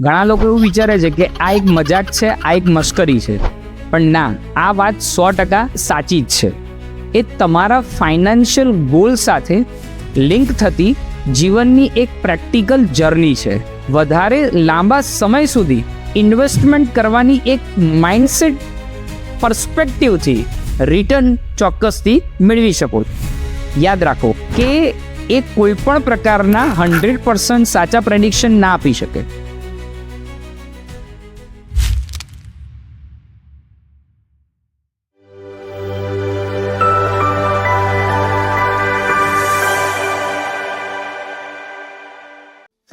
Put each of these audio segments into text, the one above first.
ઘણા લોકો એવું વિચારે છે કે આ એક મજાક છે, આ એક મશ્કરી છે. પણ ના, આ વાત સો ટકા સાચી જ છે. એ તમારા ફાઇનાન્શિયલ ગોલ સાથે લિંક થતી જીવનની એક પ્રેક્ટિકલ જર્ની છે. વધારે લાંબા સમય સુધી ઇન્વેસ્ટમેન્ટ કરવાની એક માઇન્ડસેટ પર્સપેક્ટિવથી રિટર્ન ચોક્કસથી મેળવી શકો. યાદ રાખો કે એ કોઈ પણ પ્રકારના હંડ્રેડ પર્સન્ટ સાચા પ્રેડિક્શન ના આપી શકે.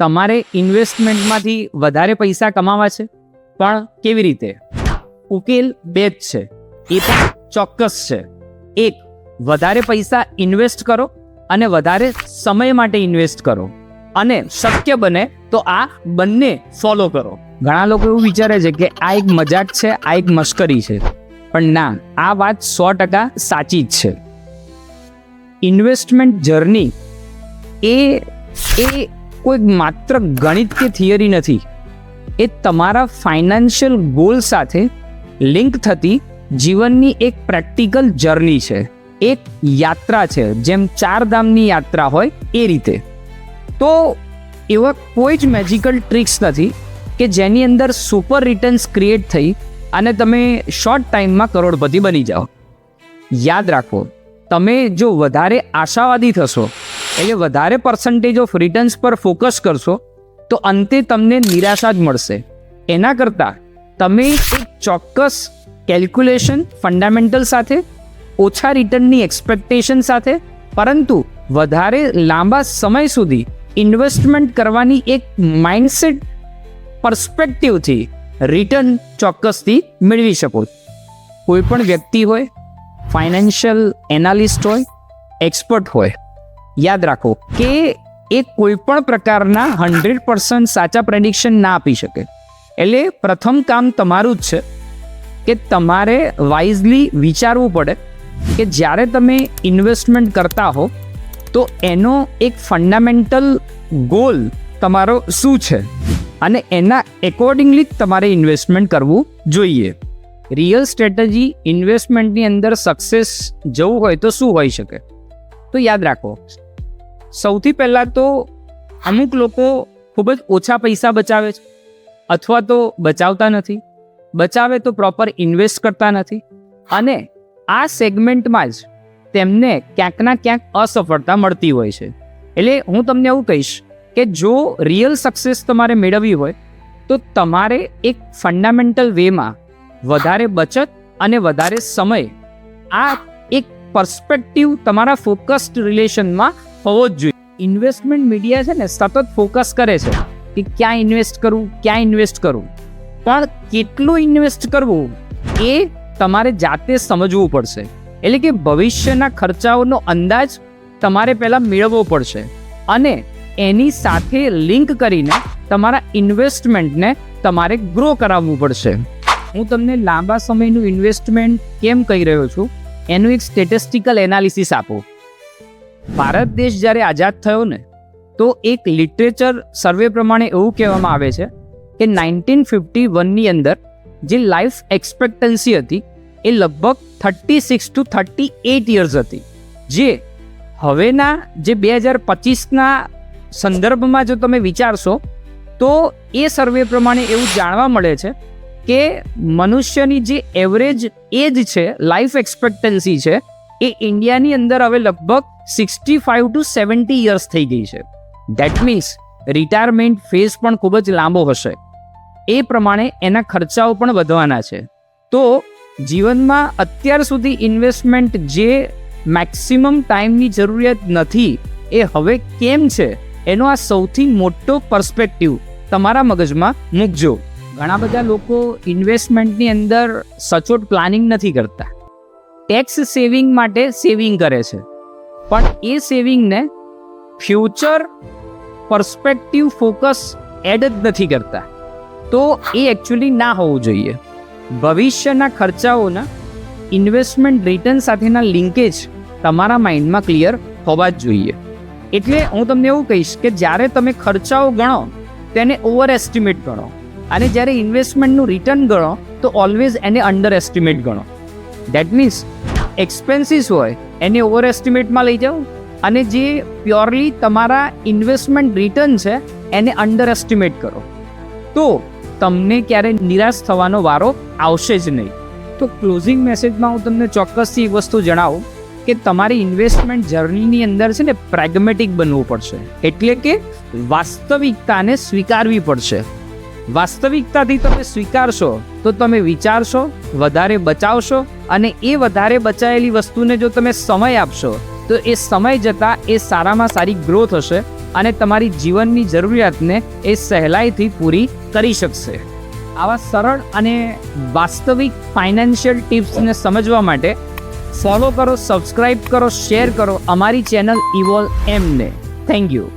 તમારે ઇન્વેસ્ટમેન્ટમાંથી વધારે પૈસા કમાવા છે? પણ કેવી રીતે? ઉકેલ બે જ છે. એ પણ ચોક્કસ છે. એક, વધારે પૈસા ઇન્વેસ્ટ કરો અને વધારે સમય માટે ઇન્વેસ્ટ કરો. અને શક્ય બને તો આ બંને ફોલો કરો. ઘણા લોકો એવું વિચારે છે કે આ એક મજાક છે, આ એક મશ્કરી છે. પણ ના, આ વાત સો ટકા સાચી જ છે. ઇન્વેસ્ટમેન્ટ જર્ની એ એ કોઈ માત્ર ગણિત કે થિયરી નથી, એ તમારા ફાઇનાન્શિયલ ગોલ સાથે લિંક થતી જીવનની એક પ્રેક્ટિકલ જર્ની છે. એક યાત્રા છે, જેમ ચાર ધામની યાત્રા હોય એ રીતે. તો એવા કોઈ જ મેજિકલ ટ્રિક્સ નથી કે જેની અંદર સુપર રિટર્ન્સ ક્રિએટ થઈ અને તમે શોર્ટ ટાઈમમાં કરોડપતિ બની જાઓ. યાદ રાખો, તમે જો વધારે આશાવાદી થશો એટલે વધારે પર્સન્ટેજ ઓફ રિટર્ન્સ પર ફોકસ કરશો, તો અંતે તમને નિરાશા જ મળશે એના કરતાં તમે એક ચોક્કસ કેલ્ક્યુલેશન ફંડામેન્ટલ સાથે, ઓછા રિટર્નની એક્સપેક્ટેશન સાથે, પરંતુ વધારે લાંબા સમય સુધી ઇન્વેસ્ટમેન્ટ કરવાની એક માઇન્ડસેટ પર્સપેક્ટિવથી રિટર્ન ચોક્કસથી મેળવી શકો. કોઈ પણ વ્યક્તિ હોય ફાઇનાન્શિયલ એનાલિસ્ટ હોય એક્સપર્ટ હોય યાદ રાખો કે એ કોઈ પણ પ્રકારના હંડ્રેડ પર્સન્ટ સાચા પ્રેડિક્શન ના આપી શકે. એટલે પ્રથમ કામ તમારું જ છે કે તમારે વાઇઝલી વિચારવું પડે કે જ્યારે તમે ઇન્વેસ્ટમેન્ટ કરતા હો, તો એનો એક ફંડામેન્ટલ ગોલ તમારો શું છે? અને એના એકોર્ડિંગલી તમારે ઇન્વેસ્ટમેન્ટ કરવું જોઈએ. રિયલ સ્ટ્રેટેજી ઇન્વેસ્ટમેન્ટની અંદર સક્સેસ જવું હોય તો શું હોઈ શકે? તો યાદ રાખો સૌથી પહેલાં તો અમુક લોકો ખૂબ જ ઓછા પૈસા બચાવે છે. અથવા તો બચાવતા નથી. બચાવે તો પ્રોપર ઇન્વેસ્ટ કરતા નથી. અને આ સેગમેન્ટમાં જ તેમને ક્યાંકના ક્યાંક અસફળતા મળતી હોય છે. એટલે હું તમને એવું કહીશ કે જો રિયલ સક્સેસ તમારે મેળવવી હોય, તો તમારે એક ફંડામેન્ટલ વેમાં વધારે બચત અને વધારે સમય આ એક પર્સપેક્ટિવ તમારા ફોકસ્ડ રિલેશનમાં હોવો જ જોઈએ. ઇન્વેસ્ટમેન્ટ મીડિયા છે ને સતત ફોકસ કરે છે કે ક્યાં ઇન્વેસ્ટ કરવું ક્યાં ઇન્વેસ્ટ કરવું પણ કેટલું ઇન્વેસ્ટ કરવું એ તમારે જાતે સમજવું પડશે. એટલે કે ભવિષ્યના ખર્ચાઓનો અંદાજ તમારે પહેલાં મેળવવો પડશે. અને એની સાથે લિંક કરીને તમારા ઇન્વેસ્ટમેન્ટને તમારે ગ્રો કરાવવું પડશે. હું તમને લાંબા સમયનું ઇન્વેસ્ટમેન્ટ કેમ કહી રહ્યો છું? એનું એક સ્ટેટિસ્ટિકલ એનાલિસિસ આપો. ભારત દેશ જ્યારે આઝાદ થયો ને, તો એક લિટરેચર સર્વે પ્રમાણે એવું કહેવામાં આવે છે કે નાઇન્ટીન ફિફ્ટી વનની અંદર જે લાઈફ એક્સપેક્ટન્સી હતી એ લગભગ thirty six to thirty eight years હતી. જે હવેના જે બે હજાર પચીસના સંદર્ભમાં જો તમે વિચારશો, તો એ સર્વે પ્રમાણે એવું જાણવા મળે છે કે મનુષ્યની જે એવરેજ એજ છે, લાઈફ એક્સપેક્ટન્સી છે, એ ઇન્ડિયાની અંદર હવે લગભગ sixty five to seventy years થઈ ગઈ છે. દેટ મીન્સ રિટાયરમેન્ટ ફેઝ પણ ખૂબ જ લાંબો હશે. એ પ્રમાણે એના ખર્ચાઓ પણ વધવાના છે. તો જીવનમાં અત્યાર સુધી ઇન્વેસ્ટમેન્ટ જે મેક્સિમમ ટાઈમની જરૂરિયાત નથી, એ હવે કેમ છે? એનો આ સૌથી મોટો પર્સપેક્ટિવ તમારા મગજમાં મૂકજો. ઘણા બધા લોકો ઇન્વેસ્ટમેન્ટની અંદર સચોટ પ્લાનિંગ નથી કરતા. ટેક્સ સેવિંગ માટે સેવિંગ કરે છે. પણ એ સેવિંગને ફ્યુચર પર્સપેક્ટિવ ફોકસ એડ જ નથી કરતા. તો એ એકચ્યુઅલી ના હોવું જોઈએ. ભવિષ્યના ખર્ચાઓના ઇન્વેસ્ટમેન્ટ રિટર્ન સાથેના લિંકેજ તમારા માઇન્ડમાં ક્લિયર હોવા જ જોઈએ. એટલે હું તમને એવું કહીશ કે જ્યારે તમે ખર્ચાઓ ગણો, તેને ઓવર એસ્ટિમેટ ગણો. અને જ્યારે ઇન્વેસ્ટમેન્ટનું રિટર્ન ગણો, તો ઓલવેઝ એને અંડર એસ્ટિમેટ ગણો. દેટ મીન્સ એક્સપેન્સીસ હોય એને ઓવર એસ્ટિમેટમાં લઈ જાઓ. અને જે પ્યોરલી તમારા ઇન્વેસ્ટમેન્ટ રિટર્ન છે, એને અંડર એસ્ટિમેટ કરો. તો તમને ક્યારે નિરાશ થવાનો વારો આવશે જ નહીં. તો ક્લોઝિંગ મેસેજમાં હું તમને ચોક્કસથી એ વસ્તુ જણાવું કે તમારી ઇન્વેસ્ટમેન્ટ જર્નીની અંદર છે ને પ્રેગ્મેટિક બનવું પડશે. એટલે કે વાસ્તવિકતાને સ્વીકારવી પડશે. વાસ્તવિકતાથી તમે સ્વીકારશો, તો તમે વિચારશો, વધારે બચાવશો અને એ વધારે બચાયેલી વસ્તુને જો તમે સમય આપશો, તો એ સમય જતાં એ સારામાં સારી ગ્રોથ હશે અને તમારી જીવનની જરૂરિયાતને એ સહેલાઈથી પૂરી કરી શકશે. આવા સરળ અને વાસ્તવિક ફાઇનાન્શિયલ ટિપ્સને સમજવા માટે ફોલો કરો સબસ્ક્રાઈબ કરો શેર કરો અમારી ચેનલ ઇવોલ એમને થેન્ક યુ